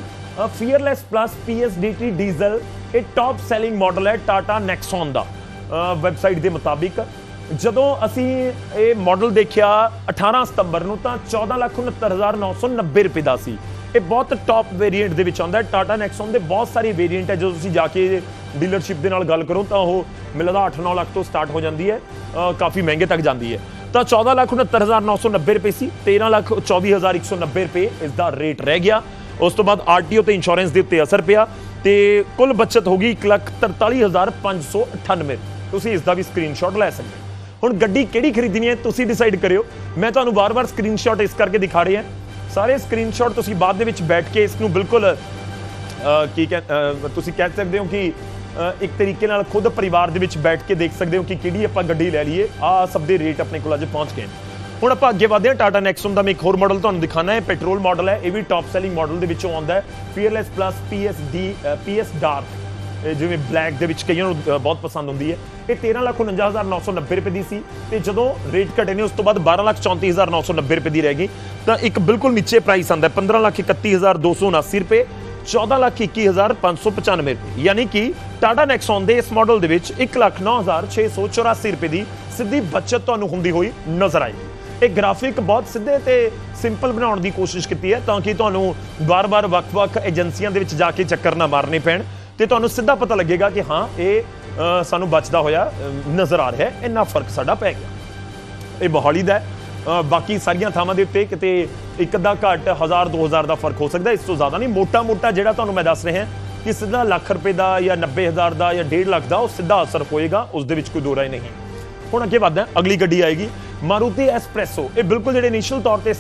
fearless plus PSDT diesel ਇਹ ਟਾਪ ਸੈਲਿੰਗ ਮਾਡਲ ਹੈ ਟਾਟਾ ਨੈਕਸਨ ਦਾ ਵੈਬਸਾਈਟ ਦੇ ਮੁਤਾਬਿਕ। ਜਦੋਂ ਅਸੀਂ ਇਹ ਮਾਡਲ ਦੇਖਿਆ 18 ਸਤੰਬਰ ਨੂੰ ਤਾਂ 14,69,990 ਰੁਪਏ ਦਾ ਸੀ। ਇਹ ਬਹੁਤ ਟਾਪ ਵੇਰੀਐਂਟ ਦੇ ਵਿੱਚ ਆਉਂਦਾ ਹੈ। ਟਾਟਾ ਨੈਕਸਨ ਦੇ ਬਹੁਤ ਸਾਰੇ ਵੇਰੀਐਂਟ ਹੈ। ਜਦੋਂ ਤੁਸੀਂ ਜਾ ਕੇ ਡੀਲਰਸ਼ਿਪ ਦੇ ਨਾਲ ਗੱਲ ਕਰੋ ਤਾਂ ਉਹ ਮੈਨੂੰ ਲੱਗਦਾ 8-9 ਲੱਖ ਤੋਂ ਸਟਾਰਟ ਹੋ ਜਾਂਦੀ ਹੈ। ਕਾਫੀ ਮਹਿੰਗੇ ਤੱਕ ਜਾਂਦੀ ਹੈ। ਤਾਂ 14,69,990 ਰੁਪਏ ਸੀ। 13,24,190 ਰੁਪਏ ਇਸ ਦਾ ਰੇਟ ਰਹਿ ਗਿਆ। ਉਸ ਤੋਂ ਬਾਅਦ ਆਰਟੀਓ ਤੇ ਇੰਸ਼ੋਰੈਂਸ ਦੇ ਉੱਤੇ ਅਸਰ ਪਿਆ ਤੇ ਕੁੱਲ ਬਚਤ ਹੋ ਗਈ 1,43,598 ਤੁਸੀਂ ਇਸ ਦਾ ਵੀ ਸਕਰੀਨਸ਼ਾਟ ਲੈ ਸਕਦੇ ਹੋ। ਹੁਣ ਗੱਡੀ ਕਿਹੜੀ ਖਰੀਦਣੀ ਹੈ ਤੁਸੀਂ ਡਿਸਾਈਡ ਕਰਿਓ। ਮੈਂ ਤੁਹਾਨੂੰ ਵਾਰ-ਵਾਰ ਸਕਰੀਨਸ਼ਾਟ ਇਸ ਕਰਕੇ ਦਿਖਾ ਰਿਹਾ। ਸਾਰੇ ਸਕਰੀਨਸ਼ਾਟ ਤੁਸੀਂ ਬਾਅਦ ਦੇ ਵਿੱਚ ਬੈਠ ਕੇ ਇਸ ਨੂੰ ਬਿਲਕੁਲ ਕੀ ਕਹਿ ਤੁਸੀਂ ਕਹਿ ਸਕਦੇ ਹੋ ਕਿ ਇੱਕ ਤਰੀਕੇ ਨਾਲ ਖੁਦ ਪਰਿਵਾਰ ਦੇ ਵਿੱਚ ਬੈਠ ਕੇ ਦੇਖ ਸਕਦੇ ਹੋ ਕਿ ਕਿਹੜੀ ਆਪਾਂ ਗੱਡੀ ਲੈ ਲਈਏ। ਆ ਸਭ ਦੇ ਰੇਟ ਆਪਣੇ ਕੋਲ ਅੱਜ ਪਹੁੰਚ ਗਏ ਹੁਣ ਆਪਾਂ ਅੱਗੇ ਵਧਦੇ ਹਾਂ। ਟਾਟਾ ਨੈਕਸਨ ਦਾ ਮੈਂ ਇੱਕ ਹੋਰ ਮਾਡਲ ਤੁਹਾਨੂੰ ਦਿਖਾਣਾ ਹੈ। ਪੈਟਰੋਲ ਮਾਡਲ ਹੈ। ਇਹ ਵੀ ਟਾਪ ਸੈਲਿੰਗ ਮਾਡਲ ਦੇ ਵਿੱਚੋਂ ਆਉਂਦਾ ਹੈ। Fearless plus PSD PS dark ਜਿਵੇਂ ਬਲੈਕ ਦੇ ਵਿੱਚ ਕਈਆਂ ਨੂੰ ਬਹੁਤ ਪਸੰਦ ਹੁੰਦੀ ਹੈ। ਇਹ 13,49,990 ਰੁਪਏ ਦੀ ਸੀ ਤੇ ਜਦੋਂ ਰੇਟ ਘਟੇ ਨੇ ਉਸ ਤੋਂ ਬਾਅਦ 12,34,990 ਰੁਪਏ ਦੀ ਰਹਿ ਗਈ। ਤਾਂ ਇੱਕ ਬਿਲਕੁਲ ਨੀਚੇ ਪ੍ਰਾਈਸ ਆਂਦਾ 15,31,279 ਰੁਪਏ 14,21,595 ਰੁਪਏ। ਯਾਨੀ ਕਿ ਟਾਟਾ ਨੈਕਸਨ ਦੇ ਇਸ ਮਾਡਲ ਦੇ ਵਿੱਚ 1,09,684 ਰੁਪਏ ਦੀ ਸਿੱਧੀ ਬਚਤ ਤੁਹਾਨੂੰ ਹੁੰਦੀ ਹੋਈ ਨਜ਼ਰ ਆਏਗੀ ਇਹ ਗ੍ਰਾਫਿਕ ਬਹੁਤ ਸਿੱਧੇ ਤੇ ਸਿੰਪਲ ਬਣਾਉਣ ਦੀ ਕੋਸ਼ਿਸ਼ ਕੀਤੀ ਹੈ ਤਾਂ ਕਿ ਤੁਹਾਨੂੰ ਵਾਰ-ਵਾਰ ਵੱਖ-ਵੱਖ ਏਜੰਸੀਆਂ ਦੇ ਵਿੱਚ ਜਾ ਕੇ ਚੱਕਰ ਨਾ ਮਾਰਨੇ ਪੈਣ। ਤੇ ਤੁਹਾਨੂੰ ਸਿੱਧਾ ਪਤਾ ਲੱਗੇਗਾ ਕਿ ਹਾਂ, ਇਹ ਸਾਨੂੰ ਬਚਦਾ ਹੋਇਆ ਨਜ਼ਰ ਆ ਰਿਹਾ ਹੈ, ਇੰਨਾ ਫ਼ਰਕ ਸਾਡਾ ਪੈ ਗਿਆ। ਇਹ ਮੋਹਾਲੀ ਦਾ ਬਾਕੀ ਸਾਰੀਆਂ ਥਾਵਾਂ ਦੇ ਉੱਤੇ ਕਿਤੇ ਇੱਕ ਅੱਧਾ ਘੱਟ 1000 2000 ਦਾ ਫ਼ਰਕ ਹੋ ਸਕਦਾ, ਇਸ ਤੋਂ ਜ਼ਿਆਦਾ ਨਹੀਂ। ਮੋਟਾ-ਮੋਟਾ ਜਿਹੜਾ ਤੁਹਾਨੂੰ ਮੈਂ ਦੱਸ ਰਿਹਾ ਕਿ ਸਿੱਧਾ ਲੱਖ ਰੁਪਏ ਦਾ ਜਾਂ 90000 ਦਾ ਜਾਂ 1.5 ਲੱਖ ਦਾ ਉਹ ਸਿੱਧਾ ਅਸਰ ਹੋਏਗਾ, ਉਸ ਦੇ ਵਿੱਚ ਕੋਈ ਦੋ ਰਾਏ ਨਹੀਂ ਹੁਣ ਅੱਗੇ ਵਧਦੇ ਹਾਂ। ਅਗਲੀ ਗੱਡੀ ਆਏਗੀ। ਮਾਰੂਤੀ ਐਸਪ੍ਰੈਸੋ ਇਹ ਬਿਲਕੁਲ ਜਿਹੜੇ ਇਨੀਸ਼ੀਅਲ ਤੌਰ ਤੇ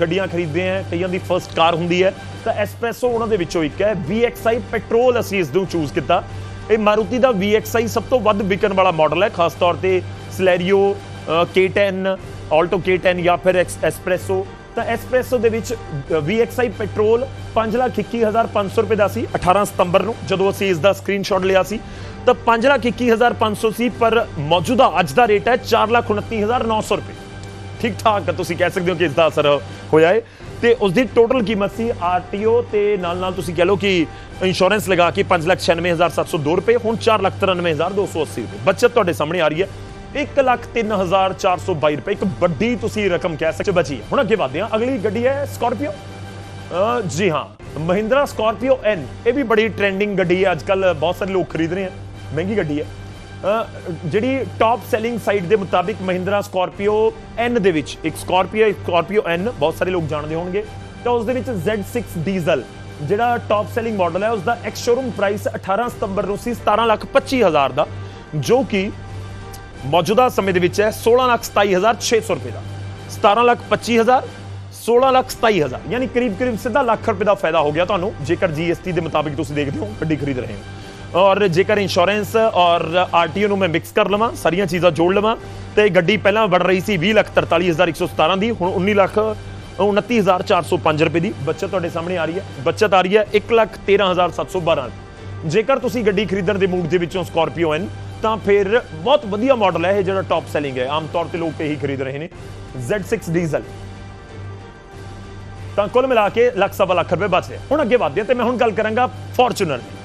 ਗੱਡੀਆਂ ਖਰੀਦਦੇ ਆ ਕਈਆਂ ਦੀ ਫਰਸਟ ਕਾਰ ਹੁੰਦੀ ਹੈ ਤਾਂ ਐਸਪ੍ਰੈਸੋ ਉਹਨਾਂ ਦੇ ਵਿੱਚੋਂ ਇੱਕ ਹੈ VXI ਪੈਟਰੋਲ ਅਸੀਂ ਇਸ ਨੂੰ ਚੂਜ਼ ਕੀਤਾ। ਇਹ ਮਾਰੂਤੀ ਦਾ VXI ਸਭ ਤੋਂ ਵੱਧ ਵਿਕਣ ਵਾਲਾ ਮਾਡਲ ਹੈ ਖਾਸ ਤੌਰ ਤੇ ਸਲੈਰੀਓ K10 ਆਲਟੋ K10 ਜਾਂ ਫਿਰ ਐਕਸ- ਐਸਪ੍ਰੈਸੋ ਤਾਂ ਐਸਪ੍ਰੈਸੋ ਦੇ ਵਿੱਚ ਅ, VXI ਪੈਟਰੋਲ 521500 ਰੁਪਏ ਦਾ ਸੀ 18 ਸਤੰਬਰ ਨੂੰ ਜਦੋਂ ਅਸੀਂ ਇਸ ਦਾ ਸਕਰੀਨਸ਼ਾਟ ਲਿਆ ਸੀ। ਤਾਂ 521500 ਸੀ ਪਰ ਮੌਜੂਦਾ ਅੱਜ ਦਾ ਰੇਟ ਹੈ 429900 ਰੁਪਏ। ਠੀਕ ਠਾਕ ਤੁਸੀਂ ਕਹਿ ਸਕਦੇ ਹੋ ਕਿ ਇਸ ਦਾ ਅਸਰ ਹੋਇਆ ਹੈ। ਤੇ ਉਸ ਦੀ ਟੋਟਲ ਕੀਮਤ ਸੀ ਆਰਟੀਓ ਤੇ ਨਾਲ ਨਾਲ ਤੁਸੀਂ ਕਹਿ ਲਓ ਕਿ ਇੰਸ਼ੋਰੈਂਸ ਲਗਾ ਕੇ 596702 ਰੁਪਏ, ਹੁਣ 493280 ਰੁਪਏ। ਬਚਤ ਤੁਹਾਡੇ ਸਾਹਮਣੇ ਆ ਰਹੀ ਹੈ। 103422 ਰੁਪਏ, ਇੱਕ ਵੱਡੀ ਤੁਸੀਂ ਰਕਮ ਕਹਿ ਸਕਦੇ ਹੋ ਬਚੀ ਹੁਣ ਅੱਗੇ ਵਧਦੇ ਹਾਂ। ਅਗਲੀ ਗੱਡੀ ਹੈ ਸਕਾਰਪੀਓ ਜੀ ਹਾਂ, ਮਹਿੰਦਰਾ ਸਕਾਰਪੀਓ ਐਨ ਇਹ ਵੀ ਬੜੀ ਟ੍ਰੈਂਡਿੰਗ ਗੱਡੀ ਹੈ। ਅੱਜ ਕੱਲ ਬਹੁਤ ਸਾਰੇ ਲੋਕ ਖਰੀਦ ਰਹੇ ਹਨ। ਮਹਿੰਗੀ ਗੱਡੀ ਹੈ। ਜਿਹੜੀ ਟਾਪ ਸੈਲਿੰਗ ਸਾਈਟ ਦੇ ਮੁਤਾਬਿਕ ਮਹਿੰਦਰਾ ਸਕਾਰਪੀਓ ਐਨ ਦੇ ਵਿੱਚ, ਇੱਕ ਸਕਾਰਪੀਓ ਸਕਾਰਪੀਓ ਐਨ ਬਹੁਤ ਸਾਰੇ ਲੋਕ ਜਾਣਦੇ ਹੋਣਗੇ। ਤਾਂ ਉਸ ਦੇ ਵਿੱਚ Z6 ਡੀਜ਼ਲ ਜਿਹੜਾ ਟਾਪ ਸੈਲਿੰਗ ਮਾਡਲ ਹੈ ਉਸ ਦਾ ਐਕਸ ਸ਼ੋਰੂਮ ਪ੍ਰਾਈਸ 18 ਸਤੰਬਰ ਨੂੰ ਸੀ 1725000 ਦਾ, ਜੋ ਕਿ ਮੌਜੂਦਾ ਸਮੇਂ ਦੇ ਵਿੱਚ ਹੈ 1627600 ਰੁਪਏ ਦਾ। 1725000 1627000 ਯਾਨੀ ਕਰੀਬ ਕਰੀਬ ਸਿੱਧਾ ਲੱਖ ਰੁਪਏ ਦਾ ਫਾਇਦਾ ਹੋ ਗਿਆ ਤੁਹਾਨੂੰ, ਜੇਕਰ GST ਦੇ ਮੁਤਾਬਿਕ ਤੁਸੀਂ ਦੇਖਦੇ ਹੋ, ਗੱਡੀ ਖਰੀਦ ਰਹੇ ਹੋ। ਔਰ ਜੇਕਰ ਇੰਸ਼ੋਰੈਂਸ ਔਰ ਆਰਟੀਓ ਨੂੰ ਮੈਂ ਮਿਕਸ ਕਰ ਲਵਾਂ, ਸਾਰੀਆਂ ਚੀਜ਼ਾਂ ਜੋੜ ਲਵਾਂ, ਤੇ ਗੱਡੀ ਪਹਿਲਾਂ ਵੜ ਰਹੀ ਸੀ 2043117 ਦੀ, ਹੁਣ 19 ਲੱਖ 29405 ਰੁਪਏ ਦੀ ਬੱਚਤ ਤੁਹਾਡੇ ਸਾਹਮਣੇ ਆ ਰਹੀ ਹੈ। ਬੱਚਤ ਆ ਰਹੀ ਹੈ 113712 ਜੇਕਰ ਤੁਸੀਂ ਗੱਡੀ ਖਰੀਦਣ ਦੇ ਮੂਡ ਦੇ ਵਿੱਚੋਂ ਸਕਾਰਪੀਓ ਐਨ ਤਾਂ ਫਿਰ ਬਹੁਤ ਵਧੀਆ ਮਾਡਲ ਹੈ ਇਹ ਜਿਹੜਾ ਟਾਪ ਸੈਲਿੰਗ ਹੈ। ਆਮ ਤੌਰ ਤੇ ਲੋਕ ਇਹੀ ਖਰੀਦ ਰਹੇ ਨੇ। Z6 ਡੀਜ਼ਲ ਤਾਂ ਕੁੱਲ ਮਿਲਾ ਕੇ ਲੱਖ ਸਵਾ ਲੱਖ ਰੁਪਏ ਬਚ ਰਹੇ। ਹੁਣ ਅੱਗੇ ਵਧਦੇ ਹਾਂ ਤੇ ਮੈਂ ਹੁਣ ਗੱਲ ਕਰਾਂਗਾ ਫੋਰਚੂਨਰ ਦੀ।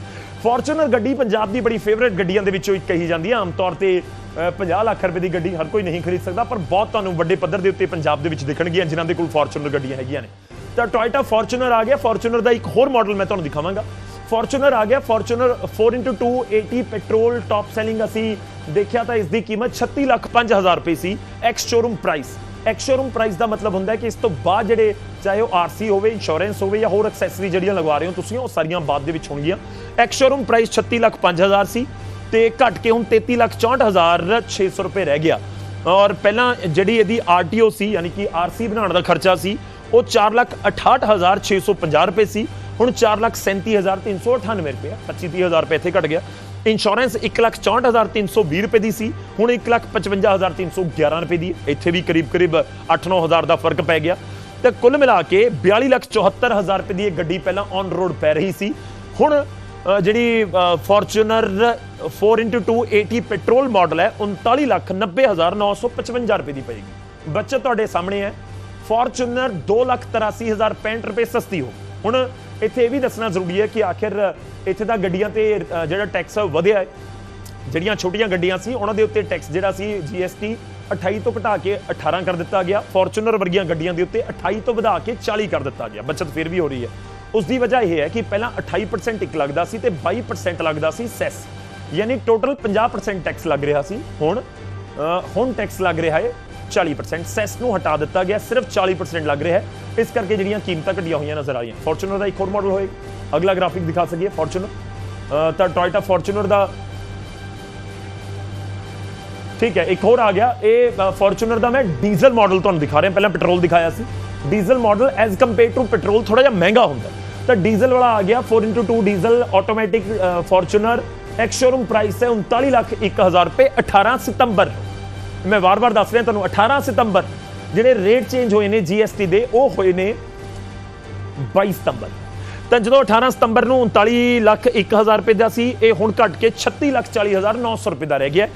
ਫੋਰਚੂਨਰ ਗੱਡੀ ਪੰਜਾਬ ਦੀ ਬੜੀ ਫੇਵਰੇਟ ਗੱਡੀਆਂ ਦੇ ਵਿੱਚੋਂ ਇੱਕ ਕਹੀ ਜਾਂਦੀ ਹੈ ਆਮ ਤੌਰ ਤੇ ਅ, 50 ਲੱਖ ਰੁਪਏ ਦੀ ਗੱਡੀ ਹਰ ਕੋਈ ਨਹੀਂ ਖਰੀਦ ਸਕਦਾ ਪਰ ਬਹੁਤ ਤੁਹਾਨੂੰ ਵੱਡੇ ਪੱਧਰ ਦੇ ਉੱਤੇ ਪੰਜਾਬ ਦੇ ਵਿੱਚ ਦਿਖਣਗੀਆਂ ਜਿਨ੍ਹਾਂ ਦੇ ਕੋਲ ਫੋਰਚੂਨਰ ਗੱਡੀਆਂ ਹੈਗੀਆਂ ਨੇ। ਤਾਂ ਟੋਇਟਾ ਫੋਰਚੂਨਰ ਆ ਗਿਆ। ਫੋਰਚੂਨਰ ਦਾ ਇੱਕ ਹੋਰ ਮਾਡਲ ਮੈਂ ਤੁਹਾਨੂੰ ਦਿਖਾਵਾਂਗਾ। ਫੋਰਚੂਨਰ ਆ ਗਿਆ। Fortuner 4x2 80 petrol top selling ਅਸੀਂ ਦੇਖਿਆ ਤਾਂ ਇਸ ਦੀ ਕੀਮਤ 36 ਲੱਖ 5000 ਰੁਪਏ ਸੀ। Ex showroom price ex showroom price ਦਾ ਮਤਲਬ ਹੁੰਦਾ ਕਿ ਇਸ ਤੋਂ ਬਾਅਦ ਜਿਹੜੇ ਚਾਹੇ ਉਹ ਆਰਸੀ ਹੋਵੇ ਇੰਸ਼ੋਰੈਂਸ ਹੋਵੇ ਜਾਂ ਹੋਰ ਐਕਸੈਸਰੀ ਜਿਹੜੀਆਂ ਲਗਵਾ ਰਹੇ ਹੋ ਤੁਸੀਂ, ਉਹ ਸਾਰੀਆਂ ਬਾਅਦ ਦੇ ਵਿੱਚ ਹੋਣਗੀਆਂ। ਐਕਸ ਸ਼ੋਰੂਮ ਪ੍ਰਾਈਸ 36 ਲੱਖ 5000 ਸੀ ਤੇ ਘਟ ਕੇ ਹੁਣ 33 ਲੱਖ 64600 ਰੁਪਏ ਰਹਿ ਗਿਆ। ਔਰ ਪਹਿਲਾਂ ਜਿਹੜੀ ਇਹਦੀ ਆਰਟੀਓ ਸੀ, ਯਾਨੀ ਕਿ ਆਰਸੀ ਬਣਾਉਣ ਦਾ ਖਰਚਾ ਸੀ, ਉਹ 4 ਲੱਖ 68650 ਰੁਪਏ ਸੀ। ਹੁਣ 4 ਲੱਖ 37398 ਰੁਪਏ 25000 ਰੁਪਏ ਇੱਥੇ ਘਟ ਗਿਆ। ਇੰਸ਼ੋਰੈਂਸ 1 ਲੱਖ 64320 ਰੁਪਏ ਦੀ ਸੀ, ਹੁਣ 1 ਲੱਖ 55311 ਰੁਪਏ ਦੀ। ਇੱਥੇ ਵੀ ਕਰੀਬ ਕਰੀਬ 8-9000 ਦਾ ਫ਼ਰਕ ਪੈ ਗਿਆ। ਤੇ ਕੁੱਲ ਮਿਲਾ ਕੇ 42 ਲੱਖ 74000 ਰੁਪਏ ਦੀ ਇਹ ਗੱਡੀ ਪਹਿਲਾਂ ਔਨ ਰੋਡ ਪੈ ਰਹੀ ਸੀ। ਹੁਣ ਜਿਹੜੀ ਫੋਰਚੂਨਰ 4x2 80 ਪੈਟਰੋਲ ਮਾਡਲ ਹੈ 39 ਲੱਖ 90955 ਰੁਪਏ ਦੀ ਪਏਗੀ। ਬੱਚਤ ਤੁਹਾਡੇ ਸਾਹਮਣੇ ਹੈ। ਫੋਰਚੂਨਰ 2 ਲੱਖ 83065 ਰੁਪਏ ਸਸਤੀ ਹੋ। ਹੁਣ ਇੱਥੇ ਇਹ ਵੀ ਦੱਸਣਾ ਜ਼ਰੂਰੀ ਹੈ ਕਿ ਆਖਿਰ ਇੱਥੇ ਤਾਂ ਗੱਡੀਆਂ ਤੇ ਜਿਹੜਾ ਟੈਕਸ ਵਧਿਆ ਹੈ, ਜਿਹੜੀਆਂ ਛੋਟੀਆਂ ਗੱਡੀਆਂ ਸੀ, ਉਹਨਾਂ ਦੇ ਉੱਤੇ ਟੈਕਸ ਜਿਹੜਾ ਸੀ GST 28 ਤੋਂ ਘਟਾ ਕੇ 18 ਕਰ ਦਿੱਤਾ ਗਿਆ। ਫੋਰਚੂਨਰ ਵਰਗੀਆਂ ਗੱਡੀਆਂ ਦੇ ਉੱਤੇ 28 ਤੋਂ ਵਧਾ ਕੇ 40 ਕਰ ਦਿੱਤਾ ਗਿਆ। ਬਚਤ ਫਿਰ ਵੀ ਹੋ ਰਹੀ ਹੈ। ਉਸ ਦੀ ਵਜ੍ਹਾ ਇਹ ਹੈ ਕਿ ਪਹਿਲਾਂ 28% ਇੱਕ ਲੱਗਦਾ ਸੀ ਤੇ 22% ਲੱਗਦਾ ਸੀ ਸੈਸ। ਯਾਨੀ ਟੋਟਲ 50% ਟੈਕਸ ਲੱਗ ਰਿਹਾ ਸੀ। ਹੁਣ ਹੁਣ ਟੈਕਸ ਲੱਗ ਰਿਹਾ ਹੈ। 40% ਸੈਸ ਨੂੰ ਹਟਾ ਦਿੱਤਾ ਗਿਆ, ਸਿਰਫ 40% ਲੱਗ ਰਿਹਾ ਹੈ। ਇਸ ਕਰਕੇ ਜਿਹੜੀਆਂ ਕੀਮਤਾਂ ਘਟੀਆਂ ਹੋਈਆਂ ਨਜ਼ਰ ਆ ਰਹੀਆਂ। ਫੋਰਚੂਨਰ ਦਾ ਇੱਕ ਹੋਰ ਮਾਡਲ ਹੋਏਗਾ ਅਗਲਾ ਗ੍ਰਾਫਿਕ ਦਿਖਾ ਸਕੀਏ ਫੋਰਚੂਨਰ ਤਾਂ ਟੋਇਟਾ ਫੋਰਚੂਨਰ ਦਾ ਠੀਕ ਹੈ, ਇੱਕ ਹੋਰ ਆ ਗਿਆ। ਇਹ ਫੋਰਚੂਨਰ ਦਾ ਮੈਂ ਡੀਜ਼ਲ ਮਾਡਲ ਤੁਹਾਨੂੰ ਦਿਖਾ ਰਿਹਾ। ਪਹਿਲਾਂ ਪੈਟਰੋਲ ਦਿਖਾਇਆ ਸੀ। Diesel model as compare to petrol ਥੋੜਾ ਜਿਹਾ ਮਹਿੰਗਾ ਹੁੰਦਾ ਤਾਂ ਡੀਜ਼ਲ ਵਾਲਾ ਆ ਗਿਆ 4x2 diesel automatic Fortuner ex showroom price ਹੈ 39 ਲੱਖ 1000 ਰੁਪਏ 18 ਸਤੰਬਰ। ਮੈਂ ਵਾਰ-ਵਾਰ ਦੱਸ ਰਿਹਾ ਤੁਹਾਨੂੰ 18 ਸਤੰਬਰ ਜਿਹੜੇ ਰੇਟ ਚੇਂਜ ਹੋਏ ਨੇ GST ਦੇ, ਉਹ ਹੋਏ ਨੇ 22 ਸਤੰਬਰ। ਤਾਂ ਜਦੋਂ 18 ਸਤੰਬਰ ਨੂੰ 39 ਲੱਖ 1000 ਰੁਪਏ ਦਾ ਸੀ, ਇਹ ਹੁਣ ਘਟ ਕੇ 36 ਲੱਖ 40 ਹਜ਼ਾਰ 900 ਰੁਪਏ ਦਾ ਰਹਿ ਗਿਆ।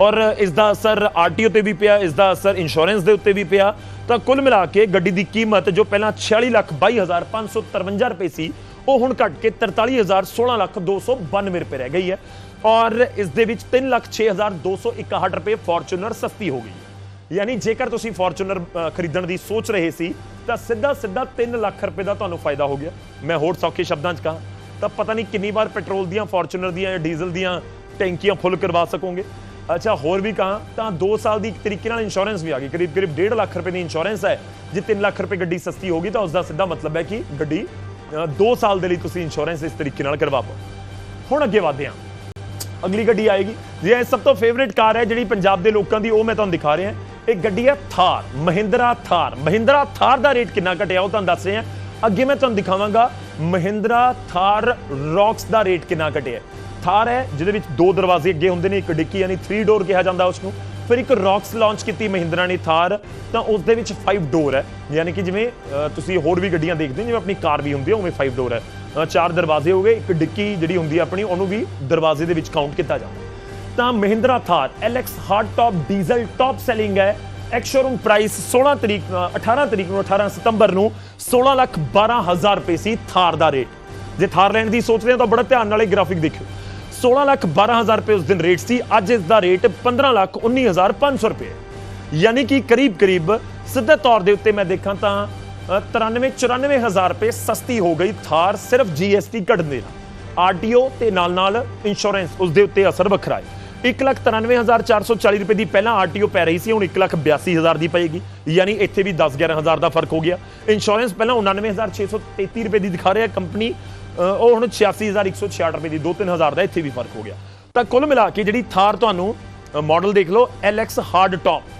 ਔਰ ਇਸ ਦਾ ਅਸਰ ਆਰਟੀਓ ਤੇ ਵੀ ਪਿਆ, ਇਸ ਦਾ ਅਸਰ ਇੰਸ਼ੋਰੈਂਸ ਦੇ ਉੱਤੇ ਵੀ ਪਿਆ। ਤਾਂ ਕੁੱਲ ਮਿਲਾ ਕੇ ਗੱਡੀ ਦੀ ਕੀਮਤ ਜੋ ਪਹਿਲਾਂ 46 ਲੱਖ 22 ਹਜ਼ਾਰ 553 ਰੁਪਏ ਸੀ, ਉਹ ਹੁਣ ਘਟ ਕੇ 43 ਹਜ਼ਾਰ 16 ਲੱਖ 292 ਰੁਪਏ ਰਹਿ ਗਈ ਹੈ। ਔਰ ਇਸ ਦੇ ਵਿੱਚ 3 ਲੱਖ 6 ਹਜ਼ਾਰ 261 ਰੁਪਏ ਫੋਰਚੂਨਰ ਸਸਤੀ ਹੋ ਗਈ। ਯਾਨੀ ਜੇਕਰ ਤੁਸੀਂ ਫੋਰਚੂਨਰ ਖਰੀਦਣ ਦੀ ਸੋਚ ਰਹੇ ਸੀ, ਤਾਂ ਸਿੱਧਾ ਸਿੱਧਾ 3 ਲੱਖ ਰੁਪਏ ਦਾ ਤੁਹਾਨੂੰ ਫਾਇਦਾ ਹੋ ਗਿਆ। ਮੈਂ ਹੋਰ ਸੌਖੇ ਸ਼ਬਦਾਂ 'ਚ ਕਹਾਂ, ਤਾਂ ਪਤਾ ਨਹੀਂ ਕਿੰਨੀ ਵਾਰ ਪੈਟਰੋਲ ਦੀਆਂ, ਫੋਰਚੂਨਰ ਦੀਆਂ ਜਾਂ ਡੀਜ਼ਲ ਦੀਆਂ ਟੈਂਕੀਆਂ ਫੁੱਲ ਕਰਵਾ ਸਕੋਗੇ। ਅੱਛਾ, ਹੋਰ ਵੀ ਕਹਾਂ, ਤਾਂ 2 ਸਾਲ ਦੀ ਇੱਕ ਤਰੀਕੇ ਨਾਲ ਇੰਸ਼ੋਰੈਂਸ ਵੀ ਆ ਗਈ। ਕਰੀਬ ਕਰੀਬ 1.5 ਲੱਖ ਰੁਪਏ ਦੀ ਇੰਸ਼ੋਰੈਂਸ ਹੈ। ਜੇ 3 ਲੱਖ ਰੁਪਏ ਗੱਡੀ ਸਸਤੀ ਹੋ ਗਈ, ਤਾਂ ਉਸ ਦਾ ਸਿੱਧਾ ਮਤਲਬ ਹੈ ਕਿ ਗੱਡੀ 2 ਸਾਲ ਦੇ ਲਈ ਤੁਸੀਂ ਇੰਸ਼ੋਰੈਂਸ ਇਸ ਤਰੀਕੇ ਨਾਲ ਕਰਵਾ ਪਾਓ। ਹੁਣ ਅੱਗੇ ਵਧਦੇ ਹਾਂ। ਅਗਲੀ ਗੱਡੀ ਆਏਗੀ। ਜੇ ਇਹ ਸਭ ਤੋਂ ਫੇਵਰਿਟ ਕਾਰ ਹੈ ਜਿਹੜੀ ਪੰਜਾਬ ਦੇ ਲੋਕਾਂ ਦੀ, ਉਹ ਮੈਂ ਤੁਹਾਨੂੰ ਦਿਖਾ ਰਿਹਾ। ਇਹ ਗੱਡੀ ਹੈ ਥਾਰ, ਮਹਿੰਦਰਾ ਥਾਰ। ਮਹਿੰਦਰਾ ਥਾਰ ਦਾ ਰੇਟ ਕਿੰਨਾ ਘਟਿਆ, ਉਹ ਤੁਹਾਨੂੰ ਦੱਸ ਰਿਹਾ। ਅੱਗੇ ਮੈਂ ਤੁਹਾਨੂੰ ਦਿਖਾਵਾਂਗਾ, ਮਹਿੰਦਰਾ ਥਾਰ ਰੌਕਸ ਦਾ ਰੇਟ ਕਿੰਨਾ ਘਟਿਆ। ਥਾਰ ਹੈ, ਜਿਹਦੇ ਵਿੱਚ ਦੋ ਦਰਵਾਜ਼ੇ ਅੱਗੇ ਹੁੰਦੇ ਨੇ, ਇੱਕ ਡਿੱਕੀ ਯਾਨੀ 3 ਡੋਰ ਕਿਹਾ ਜਾਂਦਾ ਉਸ ਨੂੰ ਫਿਰ ਇੱਕ ਰੌਕਸ ਲਾਂਚ ਕੀਤੀ ਮਹਿੰਦਰਾ ਨੇ ਥਾਰ, ਤਾਂ ਉਸ ਦੇ ਵਿੱਚ 5 ਡੋਰ ਹੈ। ਯਾਨੀ ਕਿ ਜਿਵੇਂ ਤੁਸੀਂ ਹੋਰ ਵੀ ਗੱਡੀਆਂ ਦੇਖਦੇ ਹੋ, ਜਿਵੇਂ ਆਪਣੀ ਕਾਰ ਵੀ ਹੁੰਦੀ ਹੈ, ਉਵੇਂ 5 ਡੋਰ ਹੈ। ਚਾਰ ਦਰਵਾਜ਼ੇ ਹੋ ਗਏ ਇੱਕ ਡਿੱਕੀ ਜਿਹੜੀ ਹੁੰਦੀ ਹੈ ਆਪਣੀ ਉਹਨੂੰ ਵੀ ਦਰਵਾਜ਼ੇ ਦੇ ਵਿੱਚ ਕਾਊਂਟ ਕੀਤਾ ਜਾਂਦਾ। ਤਾਂ Mahindra Thar LX hard top diesel top selling ਹੈ। ਐਕਸ ਸ਼ੋਰੂਮ ਪ੍ਰਾਈਸ 16 ਤਰੀਕ ਅ, 18 ਤਰੀਕ ਨੂੰ 18 ਸਤੰਬਰ ਨੂੰ 16 ਲੱਖ 12 ਹਜ਼ਾਰ ਰੁਪਏ ਸੀ ਥਾਰ ਦਾ ਰੇਟ ਜੇ ਥਾਰ ਲੈਣ ਦੀ ਸੋਚਦੇ ਹੋ ਤਾਂ ਬੜਾ ਧਿਆਨ ਨਾਲ ਇਹ ਗ੍ਰਾਫਿਕ ਦੇਖਿਓ। 16 ਲੱਖ 12 ਹਜ਼ਾਰ ਰੁਪਏ ਉਸ ਦਿਨ ਰੇਟ ਸੀ ਅੱਜ ਇਸ ਦਾ ਰੇਟ 15 ਲੱਖ 19 ਹਜ਼ਾਰ 500 ਰੁਪਏ। ਯਾਨੀ ਕਿ ਕਰੀਬ ਕਰੀਬ ਸਿੱਧੇ ਤੌਰ ਦੇ ਉੱਤੇ ਮੈਂ ਦੇਖਾਂ ਤਾਂ 93 94 ਹਜ਼ਾਰ ਰੁਪਏ ਸਸਤੀ ਹੋ ਗਈ ਥਾਰ ਸਿਰਫ GST ਕੱਢਣ ਦੇ ਨਾਲ। ਆਰਟੀਓ ਤੇ ਨਾਲ ਨਾਲ ਇੰਸ਼ੋਰੈਂਸ ਉਸ ਦੇ ਉੱਤੇ ਅਸਰ ਵੱਖਰਾ ਹੈ। 199440 ਰੁਪਏ ਦੀ ਪਹਿਲਾਂ ਆਰਟੀਓ ਪੈ ਰਹੀ ਸੀ, ਹੁਣ 182000 ਦੀ ਪਏਗੀ। ਯਾਨੀ ਇੱਥੇ ਵੀ 10 11000 ਦਾ ਫ਼ਰਕ ਹੋ ਗਿਆ। ਇੰਸ਼ੋਰੈਂਸ ਪਹਿਲਾਂ 99633 ਰੁਪਏ ਦੀ ਦਿਖਾ ਰਿਹਾ ਕੰਪਨੀ ਉਹ ਹੁਣ 86166 ਰੁਪਏ ਦੀ 2-3000 ਦਾ ਇੱਥੇ ਵੀ ਫ਼ਰਕ ਹੋ ਗਿਆ। ਤਾਂ ਕੁੱਲ ਮਿਲਾ ਕੇ ਜਿਹੜੀ ਥਾਰ ਤੁਹਾਨੂੰ ਮਾਡਲ ਦੇਖ ਲਓ LX ਹਾਰਡ ਟਾਪ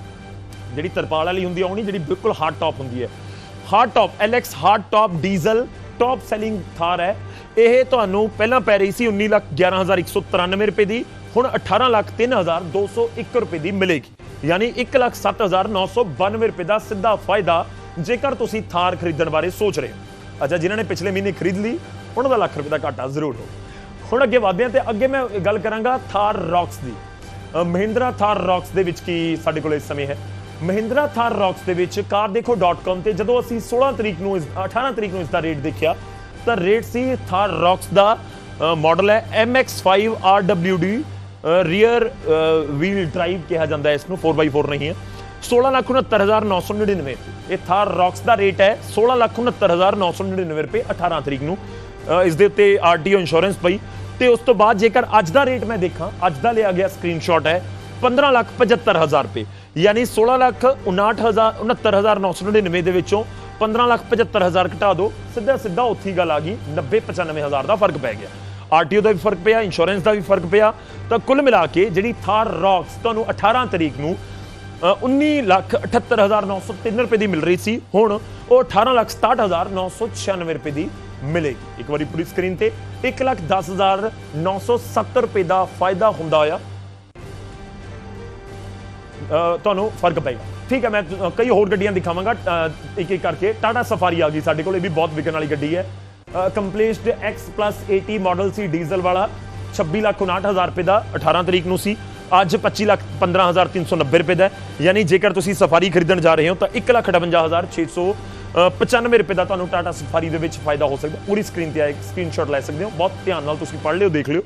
ਜਿਹੜੀ ਤਰਪਾਲ ਵਾਲੀ ਹੁੰਦੀ ਆ ਉਹ ਨਹੀਂ ਜਿਹੜੀ ਬਿਲਕੁਲ ਹਾਰਡ ਟਾਪ ਹੁੰਦੀ ਹੈ। Hard top LX hard top diesel top selling Thar ਹੈ। ਇਹ ਤੁਹਾਨੂੰ ਪਹਿਲਾਂ ਪੈ ਰਹੀ ਸੀ 19 ਲੱਖ 11193 ਰੁਪਏ ਦੀ, ਹੁਣ 18 ਲੱਖ 3201 ਰੁਪਏ ਦੀ ਮਿਲੇਗੀ। ਯਾਨੀ 1 ਲੱਖ 7992 ਰੁਪਏ ਦਾ ਸਿੱਧਾ ਫਾਇਦਾ, ਜੇਕਰ ਤੁਸੀਂ ਥਾਰ ਖਰੀਦਣ ਬਾਰੇ ਸੋਚ ਰਹੇ ਹੋ। ਅੱਛਾ, ਜਿਨ੍ਹਾਂ ਨੇ ਪਿਛਲੇ ਮਹੀਨੇ ਖਰੀਦ ਲਈ, ਉਹਨਾਂ ਦਾ ਲੱਖ ਰੁਪਏ ਦਾ ਘਾਟਾ ਜ਼ਰੂਰ ਹੋ ਹੁਣ ਅੱਗੇ ਵਧਦੇ ਹਾਂ ਤੇ ਅੱਗੇ ਮੈਂ ਗੱਲ ਕਰਾਂਗਾ ਥਾਰ ਰੌਕਸ ਦੀ। ਮਹਿੰਦਰਾ ਥਾਰ ਰੌਕਸ ਦੇ ਵਿੱਚ ਕੀ ਸਾਡੇ ਕੋਲ ਇਸ ਸਮੇਂ ਹੈ? ਮਹਿੰਦਰਾ ਥਾਰ ਰੌਕਸ ਦੇ ਵਿੱਚ ਕਾਰ cardekho.com ਤੇ ਜਦੋਂ ਅਸੀਂ 16 ਤਰੀਕ ਨੂੰ ਇਸ 18 ਤਰੀਕ ਨੂੰ ਇਸ ਦਾ ਰੇਟ ਦੇਖਿਆ ਤਾਂ ਰੇਟ ਸੀ ਥਾਰ ਰੌਕਸ ਦਾ ਮਾਡਲ ਹੈ MX5 RWD rear wheel drive ਕਿਹਾ ਜਾਂਦਾ ਹੈ ਇਸ ਨੂੰ 4x4 ਨਹੀਂ ਹੈ। 16,69,999 ਇਹ ਥਾਰ ਰੌਕਸ ਦਾ ਰੇਟ ਹੈ 16,69,999 ਰੁਪਏ 18 ਤਰੀਕ ਨੂੰ ਇਸ ਦੇ ਉੱਤੇ ਆਰਟੀਓ ਇੰਸ਼ੋਰੈਂਸ ਪਈ। ਤੇ ਉਸ ਤੋਂ ਬਾਅਦ ਜੇਕਰ ਅੱਜ ਦਾ ਰੇਟ ਮੈਂ ਦੇਖਾਂ ਅੱਜ ਦਾ ਲਿਆ ਗਿਆ ਸਕਰੀਨਸ਼ਾਟ ਹੈ 15 ਲੱਖ 75000 ਰੁਪਏ ਯਾਨੀ 16 ਲੱਖ 59000 69999 ਦੇ ਵਿੱਚੋਂ 15 ਲੱਖ 75000 ਘਟਾ ਦਿਓ। ਸਿੱਧਾ ਸਿੱਧਾ ਉੱਥੀ ਗੱਲ ਆ ਗਈ 90 95000 ਦਾ ਫ਼ਰਕ ਪੈ ਗਿਆ। ਆਰਟੀਓ ਦਾ ਵੀ ਫ਼ਰਕ ਪਿਆ ਇੰਸ਼ੋਰੈਂਸ ਦਾ ਵੀ ਫ਼ਰਕ ਪਿਆ। ਤਾਂ ਕੁੱਲ ਮਿਲਾ ਕੇ ਜਿਹੜੀ ਥਾਰ ਰੌਕਸ ਤੁਹਾਨੂੰ 18 ਤਰੀਕ ਨੂੰ ਅ, 19 ਲੱਖ 78903 ਰੁਪਏ ਦੀ ਮਿਲ ਰਹੀ ਸੀ ਹੁਣ ਉਹ 18 ਲੱਖ 67996 ਰੁਪਏ ਦੀ ਮਿਲੇਗੀ। ਇੱਕ ਵਾਰੀ ਪੂਰੀ ਸਕਰੀਨ ਤੇ 1 ਲੱਖ 10970 ਰੁਪਏ ਦਾ ਫਾਇਦਾ ਹੁੰਦਾ ਹੋਇਆ। ਤੁਹਾਨੂੰ ਫ਼ਰਕ ਪਏਗਾ। ਠੀਕ ਹੈ, ਮੈਂ ਕਈ ਹੋਰ ਗੱਡੀਆਂ ਦਿਖਾਵਾਂਗਾ ਇੱਕ ਇੱਕ ਕਰਕੇ। ਟਾਟਾ ਸਫਾਰੀ ਆ ਗਈ ਸਾਡੇ ਕੋਲ, ਇਹ ਵੀ ਬਹੁਤ ਵਿਕਣ ਵਾਲੀ ਗੱਡੀ ਹੈ। ਕੰਪਲੀਸਡ X 80 ਮਾਡਲ ਸੀ ਡੀਜ਼ਲ ਵਾਲਾ 26 ਲੱਖ 59000 ਰੁਪਏ ਦਾ 18 ਤਰੀਕ ਨੂੰ ਸੀ। ਅੱਜ 25 ਲੱਖ 15390 ਰੁਪਏ ਦਾ ਯਾਨੀ ਜੇਕਰ ਤੁਸੀਂ ਸਫਾਰੀ ਖਰੀਦਣ ਜਾ ਰਹੇ ਹੋ, ਤਾਂ 1 ਲੱਖ 58695 ਰੁਪਏ ਦਾ ਤੁਹਾਨੂੰ ਟਾਟਾ ਸਫਾਰੀ ਦੇ ਵਿੱਚ ਫਾਇਦਾ ਹੋ ਸਕਦਾ ਪੂਰੀ ਸਕਰੀਨ ਤੇ ਆਏ ਇੱਕ ਸਕਰੀਨਸ਼ਾਟ ਲੈ ਸਕਦੇ ਹੋ। ਬਹੁਤ ਧਿਆਨ ਨਾਲ ਤੁਸੀਂ ਪੜ੍ਹ ਲਿਓ, ਦੇਖ ਲਿਓ।